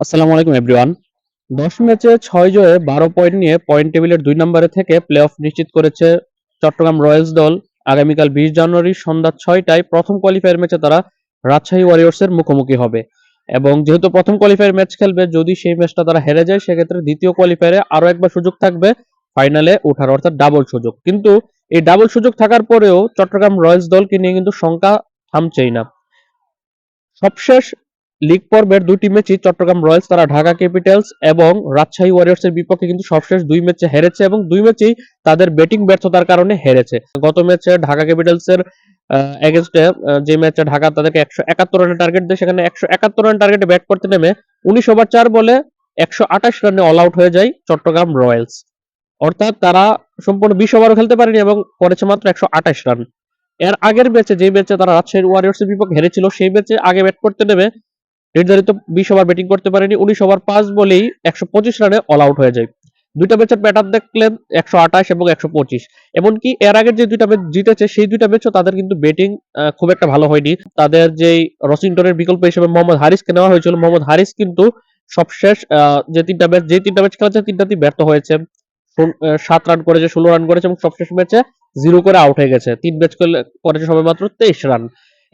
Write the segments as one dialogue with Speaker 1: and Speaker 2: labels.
Speaker 1: আসসালামু আলাইকুম এভরিওয়ান দশ ম্যাচে ছয় জয়ে বারো পয়েন্ট নিয়ে পয়েন্ট টেবিলের দুই নম্বরে থেকে প্লে অফ নিশ্চিত করেছে চট্টগ্রাম রয়্যালস দল। আগামীকাল বিশ জানুয়ারি সন্ধ্যা ছয়টায় প্রথম কোয়ালিফায়ার ম্যাচে তারা রাজশাহী ওয়ারিয়র্সের মুখোমুখি হবে। এবং যেহেতু প্রথম কোয়ালিফায়ার ম্যাচ খেলবে, যদি সেই ম্যাচটা তারা হেরে যায়, সেক্ষেত্রে দ্বিতীয় কোয়ালিফায়ারে আরও একবার সুযোগ থাকবে ফাইনালে ওঠার, অর্থাৎ ডাবল সুযোগ। কিন্তু এই ডাবল সুযোগ থাকার পরেও চট্টগ্রাম রয়্যালস দলকে নিয়ে কিন্তু শঙ্কা থামছেই না। সবশেষ লিগ পর্বের দুটি ম্যাচই চট্টগ্রাম রয়্যালস তারা ঢাকা ক্যাপিটালস এবং রাজশাহী ওয়ারিয়র্স এর বিপক্ষে কিন্তু সবশেষ দুই ম্যাচে হেরেছে এবং দুই ম্যাচেই তাদের ব্যাটিং ব্যর্থতার কারণে হেরেছে। গত ম্যাচে ঢাকা ক্যাপিটালস এর এগেনস্টে যে ম্যাচে ঢাকা তাদেরকে একশো একাত্তর রানের টার্গেট দেয়, সেখানে একশো একাত্তর টার্গেটে ব্যাট করতে নেমে উনিশ ওভার চার বলে একশো আঠাশ রানে অল আউট হয়ে যায় চট্টগ্রাম রয়্যালস। অর্থাৎ তারা সম্পূর্ণ বিশ ওভারও খেলতে পারেনি এবং করেছে মাত্র একশো আঠাশ রান। এর আগের ম্যাচে যে ম্যাচে তারা রাজশাহী ওয়ারিয়র্স এর বিপক্ষে হেরেছিল, সেই ম্যাচে আগে ব্যাট করতে নেমে নির্ধারিত বিশ ওভার ব্যাটিং করতে পারেনি, উনিশ ওভার পাঁচ বলেই একশো পঁচিশ রানে অল আউট হয়ে যায়। দুইটা ম্যাচের ব্যাটার দেখলেন একশো আঠাশ এবং একশো পঁচিশ। এমনকি এর আগের যে দুইটা ম্যাচ জিতেছে, সেই দুইটা ম্যাচও তাদের কিন্তু ব্যাটিং খুব একটা ভালো হয়নি। তাদের যেই রসিংটনের বিকল্প হিসেবে মোহাম্মদ হারিসকে নেওয়া হয়েছিল, মোহাম্মদ হারিস কিন্তু সবশেষ যে তিনটা ম্যাচ যে তিনটা ম্যাচ খেলেছে, তিনটাতেই ব্যর্থ হয়েছে। সাত রান করেছে, ষোলো রান করেছে এবং সবশেষ ম্যাচে জিরো করে আউট হয়ে গেছে। তিন ম্যাচ করেছে সবে মাত্র তেইশ রান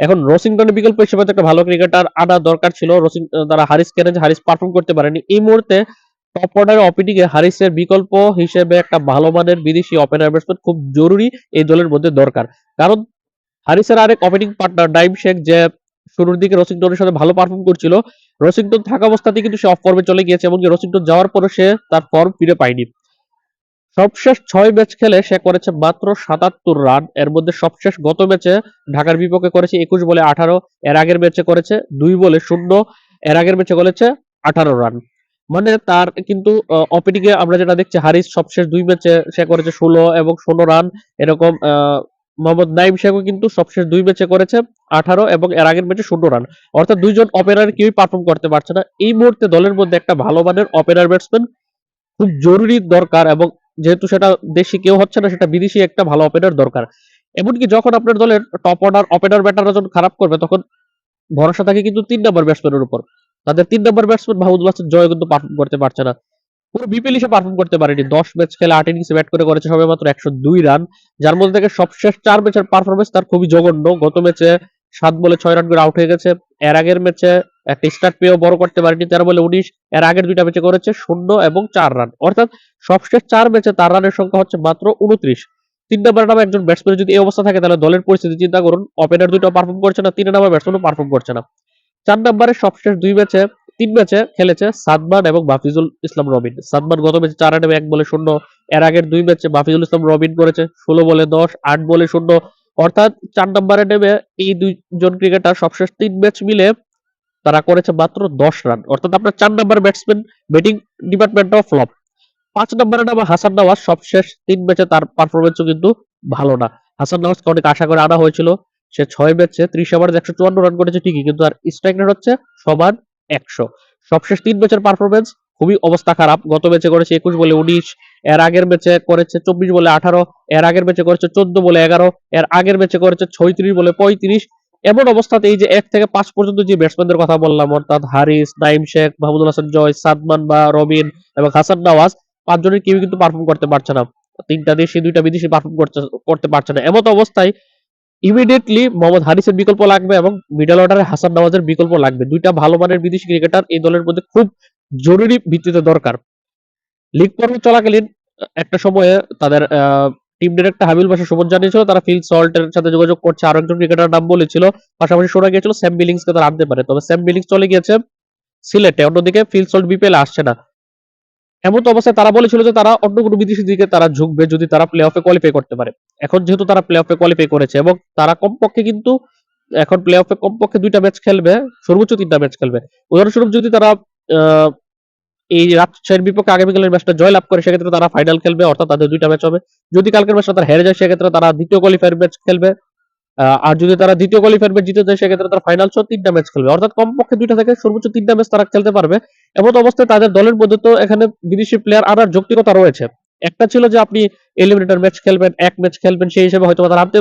Speaker 1: এখন রসিংটনের বিকল্প হিসেবে একটা ভালো ক্রিকেটার আনা দরকার ছিল। রসিং তারা হারিস কেনে যে হারিস পারফর্ম করতে পারেনি। এই মুহূর্তে টপ অর্ডারের ওপিডিং এ হারিসের বিকল্প হিসেবে একটা ভালো মানের বিদেশি ওপেনার ব্যাটসম্যান খুব জরুরি এই দলের মধ্যে দরকার। কারণ হারিসের আরেক ওপেনিং পার্টনার ডাইম শেখ, যে শুরুর দিকে রসিংটনের সাথে ভালো পারফর্ম করছিল, রসিংটন থাকা অবস্থাতেই কিন্তু সে অফ ফর্মে চলে গিয়েছে, এমনকি রসিংটন যাওয়ার পরে সে তার ফর্ম ফিরে পায়নি। সবশেষ ছয় ম্যাচ খেলে সে করেছে মাত্র সাতাত্তর রান। এর মধ্যে সবশেষ গত ম্যাচে ঢাকার বিপক্ষে করেছে একুশ বলে আঠারো, এর আগের ম্যাচে করেছে দুই বলে শূন্য, এর আগের ম্যাচে করেছে আঠারো রান। মানে তার কিন্তু ওপেনিং এ আমরা যেটা দেখছি, হারিস সবশেষ দুই ম্যাচে সে করেছে ষোলো এবং ষোলো রান। এরকম মোহাম্মদ নাইম শেখও কিন্তু সবশেষ দুই ম্যাচে করেছে আঠারো এবং এর আগের ম্যাচে শূন্য রান। অর্থাৎ দুইজন ওপেনার কেউই পারফর্ম করতে পারছে না। এই মুহূর্তে দলের মধ্যে একটা ভালো মানের ওপেনার ব্যাটসম্যান খুব জরুরি দরকার এবং যেহেতু সেটা দেশি কেউ হচ্ছে না, সেটা বিদেশি একটা ভালো ওপেনার দরকার। এমনকি যখন আপনার দলের টপ অর্ডার ওপেনার ব্যাটাররা যখন খারাপ করবে, তখন ভরসা থাকে কিন্তু তিন নম্বর ব্যাটসম্যানের উপর। তাদের তিন নম্বর ব্যাটসম্যান মাহমুদুল হাসান জয় কিন্তু পারফর্ম করতে পারছে না। পুরো বিপিএল সে পারফর্ম করতে পারেনি। দশ ম্যাচ খেলে আট ইনিংসে ব্যাট করে করেছে সবে মাত্র একশো দুই রান যার মধ্যে থেকে সবশেষ চার ম্যাচের পারফরমেন্স তার খুবই জঘন্য। গত ম্যাচে সাত বলে ছয় রান করে আউট হয়ে গেছে। এর আগের ম্যাচে একটা স্টার্ট পেয়েও বড় করতে পারেনি। তেরো বলে উনিশ, এর আগের দুইটা ম্যাচে করেছে শূন্য এবং চার রান অর্থাৎ সবশেষ চার ম্যাচে তার রানের সংখ্যা হচ্ছে মাত্র উনত্রিশ। তিন নম্বর নামে একজন ব্যাটসম্যান যদি এই অবস্থা থাকে, তাহলে দলের পরিস্থিতি চিন্তা করুন। ওপেনার দুটো পারফর্ম করছে না, তিন নম্বর ব্যাটসম্যানও পারফর্ম করছে না। চার নম্বরে সবশেষ দুই ম্যাচে তিন ম্যাচে খেলেছে সাদমান এবং মাফিজুল ইসলাম রবিন। সাদমান গত ম্যাচে চার রানে এক বলে শূন্য, এর আগের দুই ম্যাচে মাফিজুল ইসলাম রবিন করেছে ষোলো বলে দশ, আট বলে শূন্য অর্থাৎ চার নম্বরে নেমে এই দুইজন ক্রিকেটার সবশেষ তিন ম্যাচ মিলে তারা করেছে মাত্র দশ রান অর্থাৎ আপনার চার নম্বর ব্যাটসম্যান ব্যাটিং ডিপার্টমেন্টও ফ্লপ পাঁচ নম্বরে নামা হাসান নওয়াজ সবশেষ তিন ম্যাচে তার পারফরমেন্সও কিন্তু ভালো না। হাসান নওয়াজকে অনেক আশা করে আনা হয়েছিল। সে ছয় ম্যাচে ত্রিশ ওভারে একশো চুয়ান্ন রান করেছে ঠিকই, কিন্তু আর স্ট্রাইক রেট হচ্ছে সমান একশো। সবশেষ তিন ম্যাচের পারফরমেন্স খুবই অবস্থা খারাপ। গত ম্যাচে করেছে একুশ বলে উনিশ, এর আগের ম্যাচে করেছে চব্বিশ বলে আঠারো, এর আগের ম্যাচে করেছে চোদ্দ বলে এগারো, এর আগের ম্যাচে করেছে ছয়ত্রিশ বলে পঁয়ত্রিশ। এমন অবস্থাতে এই যে এক থেকে পাঁচ পর্যন্ত যে ব্যাটসম্যানদের কথা বললাম, অর্থাৎ হারিস, নাইম শেখ, মাহমুদুল হাসান জয়, সাদমান বা রবিন এবং হাসান নওয়াজ, পাঁচজনের কেউ কিন্তু পারফর্ম করতে পারছে না। তিনটা দেশি, দুইটা বিদেশি পারফর্ম করতে করতে পারছে না। এমত অবস্থায় ইমিডিয়েটলি মোহাম্মদ হারিসের বিকল্প লাগবে এবং মিডল অর্ডারে হাসান নওয়াজের বিকল্প লাগবে। দুইটা ভালো মানের বিদেশি ক্রিকেটার এই দলের মধ্যে খুব জরুরি ভিত্তিতে দরকার। লিগ পর্ব চলাকালীন একটা সময়ে তাদের টিম ডিরেক্টর হাবিল বাসা সুমন জানিয়েছিল, তারা ফিল সল্টের সাথে যোগাযোগ করছে। আরও একজন ক্রিকেটার নাম বলেছিল। পাশাপাশি শোনা গিয়েছিল, স্যাম বিলিংসকে তারা আনতে পারে। তবে স্যাম বিলিংস চলে গিয়েছে সিলেটে, অন্যদিকে ফিল সল্ট বিপিএল আসছে না। এমন তো অবস্থায় তারা বলেছিল যে তারা অন্য কোনো বিদেশি দিকে তারা ঝুঁকবে যদি তারা প্লে অফে কোয়ালিফাই করতে পারে। এখন যেহেতু তারা প্লে অফে কোয়ালিফাই করেছে এবং তারা কমপক্ষে কিন্তু এখন প্লে অফে কমপক্ষে দুইটা ম্যাচ খেলবে, সর্বোচ্চ তিনটা ম্যাচ খেলবে। উদাহরণস্বরূপ যদি তারা এই রাজশাহীর বিপক্ষে আগামীকালের ম্যাচটা জয়লাভ করে, সেক্ষেত্রে তারা ফাইনাল খেলবে, অর্থাৎ তাদের দুইটা ম্যাচ হবে। যদি কালকের ম্যাচটা তারা হেরে যায়, সেক্ষেত্রে তারা দ্বিতীয় কোয়ালিফায়ার ম্যাচ খেলবে। আর যদি তারা দ্বিতীয় কোয়ালিফায়ার ম্যাচ জিতে যায়, সেক্ষেত্রে তারা ফাইনাল সহ তিনটা ম্যাচ খেলবে। অর্থাৎ কমপক্ষে দুইটা থেকে সর্বোচ্চ তিনটা ম্যাচ তারা খেলতে পারবে। এমন অবস্থায় তাদের দলের মধ্যে তো এখানে বিদেশি প্লেয়ার আনার যৌক্তিকতা রয়েছে। একটা ছিল যে আপনি এলিমিনেটর ম্যাচ খেলবেন, এক ম্যাচ খেলবেন, সেই হিসেবে হয়তো তারা আনতে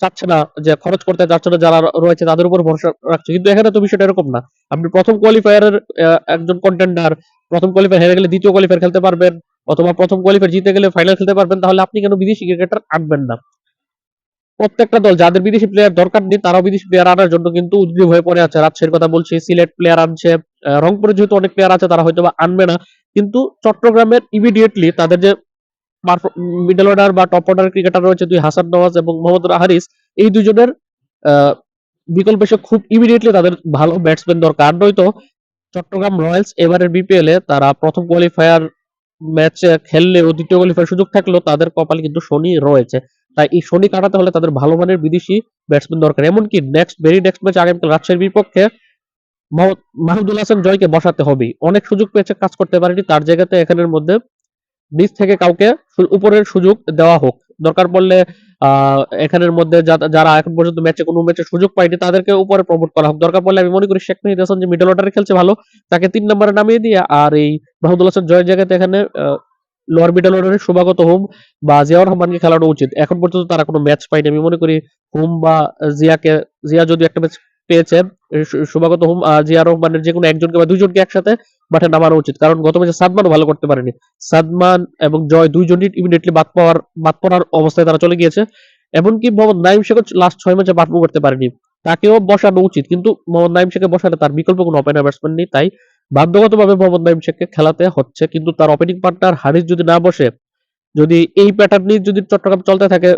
Speaker 1: চাচ্ছে না যে খরচ করতে চাচ্ছে না, যারা রয়েছে তাদের উপর ভরসা রাখছে। কিন্তু এখানে তো বিষয়টা এরকম না। আপনি প্রথম কোয়ালিফায়ারের একজন কন্টেন্ডার প্রথম কোয়ালিফায়ার হেরে গেলে দ্বিতীয় কোয়ালিফায়ার খেলতে পারবেন, অথবা প্রথম কোয়ালিফায়ার জিতে গেলে ফাইনাল খেলতে পারবেন, তাহলে আপনি কেন বিদেশি ক্রিকেটার আনবেন না? প্রত্যেকটা দল, যাদের বিদেশি প্লেয়ার দরকার নেই, তারাও বিদেশি প্লেয়ার আনার জন্য কিন্তু উদ্গ্রীব হয়ে পড়ে আছে। রাজশাহীর কথা বলছি, সিলেট প্লেয়ার আনছে রংপুরে যেহেতু অনেক প্লেয়ার আছে, তারা হয়তো বা আনবে না। কিন্তু চট্টগ্রামের ইমিডিয়েটলি তাদের যে মিডল অর্ডার বা টপ অর্ডার ক্রিকেটার রয়েছে দুই, হাসান নওয়াজ এবং মোহাম্মদ হারিস। এই দুজনের বিকল্প হিসেবে খুব ইমিডিয়েটলি তাদের ভালো ব্যাটসম্যান দরকার। নয়তো চট্টগ্রাম রয়্যালস এবারের বিপিএল এ তারা প্রথম কোয়ালিফায়ার ম্যাচে খেললেও দ্বিতীয় কোয়ালিফায়ার সুযোগ থাকলেও তাদের কপালে কিন্তু শনি রয়েছে। তাই এই শনি কাটাতে হলে তাদের ভালো মানের বিদেশি ব্যাটসম্যান দরকার। এমনকি নেক্সট ভেরি নেক্সট ম্যাচ আগামীকাল রাজশাহীর বিপক্ষে মাহমুদুল হাসান জয়কে বসাতে হবে অনেক সুযোগ পেয়েছে, কাজ করতে পারেনি। তার জায়গাতে এখানের মধ্যে নিচ থেকে কাউকে উপরের সুযোগ দেওয়া হোক। দরকার পড়লে, আহ, এখানের মধ্যে যারা এখন পর্যন্ত ম্যাচে কোনো ম্যাচে সুযোগ পায়নি, তাদেরকে উপরে প্রমোট করা হোক। দরকার পড়লে আমি মনে করি শেখ মেহিদ হাসান যে মিডল অর্ডারে খেলছে ভালো, তাকে তিন নম্বরে নামিয়ে দিয়ে আর এই মাহমুদুল হাসান জয়ের জায়গাতে এখানে লোয়ার মিডল অর্ডারে শুভাগত হোম বা জিয়াউর রহমানকে খেলানো উচিত। এখন পর্যন্ত তারা কোনো ম্যাচ পায়নি। আমি মনে করি হোম বা জিয়াকে, জিয়া যদি একটা ম্যাচ পেয়েছে শু- শুভাগত হোম জিয়া রহমানের যে কোনো একজনকে বা দুইজনকে একসাথে মাঠে নামানো উচিত। কারণ গত ম্যাচে সাদমানও ভালো করতে পারেনি। সাদমান এবং জয় দুইজনই ইমিডিয়েটলি বাদ পাওয়ার বাদ পড়ার অবস্থায় তারা চলে গিয়েছে। এমনকি মোহাম্মদ নাইম শেখ লাস্ট ছয় ম্যাচে পারফর্ম করতে পারেনি। তাকেও বসানো উচিত। কিন্তু মোহাম্মদ নাইম শেখকে বসালে তার বিকল্প কোনো ওপেনার ব্যাটসম্যান নেই। তাই বাধ্যগতভাবে মোহাম্মদ নাইম শেখকে খেলাতে হচ্ছে। কিন্তু তার ওপেনিং পার্টনার হারিস যদি না বসে, যদি এই প্যাটার্ন নিয়ে যদি চট্টগ্রাম চলতে থাকে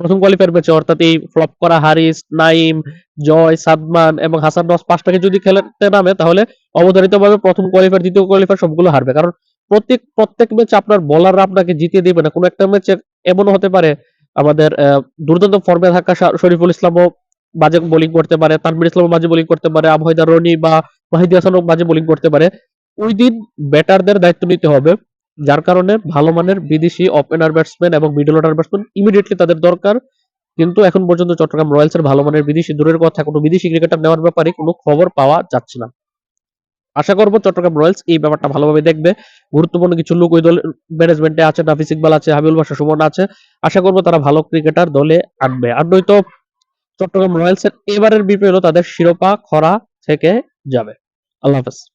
Speaker 1: প্রথম কোয়ালিফায়ার ম্যাচে অর্থাৎ এই ফ্লপ করা হারিস নাইম জয়, সাদমান এবং হাসান নওয়াজ পাঁচটাকে যদি খেলাতে নামে, তাহলে অবধারিতভাবে প্রথম কোয়ালিফায়ার দ্বিতীয় কোয়ালিফায়ার সবগুলো হারবে। কারণ প্রত্যেক প্রত্যেক ম্যাচে আপনার বোলাররা আপনাকে জিতিয়ে দেবে না। কোনো একটা ম্যাচে এমনও হতে পারে, আমাদের দুর্দান্ত ফর্মে থাকা শরীফুল ইসলামও বাজে বোলিং করতে পারে, তানভীর ইসলামও বাজে বোলিং করতে পারে আবহাইদা রনি বা মাহিদি হাসানও বাজে বোলিং করতে পারে। ওই দিন ব্যাটারদের দায়িত্ব নিতে হবে। যার কারণে ভালো মানের বিদেশি ওপেনার ব্যাটসম্যান এবং মিডল অর্ডার ব্যাটসম্যান ইমিডিয়েটলি তাদের দরকার। কিন্তু এখন পর্যন্ত চট্টগ্রাম রয়্যালসের ভালো মানের বিদেশি, দূরের কথা, কোনো বিদেশি ক্রিকেটার নেওয়ার ব্যাপারে কোনো খবর পাওয়া যাচ্ছে না। আশা করব চট্টগ্রাম রয়্যালস এই ব্যাপারটা ভালোভাবে দেখবে। গুরুত্বপূর্ণ কিছু লোক ওই দল ম্যানেজমেন্টে আছে, নাফিস ইকবাল আছে, হাবিবুল বাসা সুমন আছে। আশা করব তারা ভালো ক্রিকেটার দলে আনবে। আর নয়তো চট্টগ্রাম রয়্যালসের এবারের বিপিএল তাদের শিরোপা খরা থেকে যাবে। আল্লাহ হাফেজ।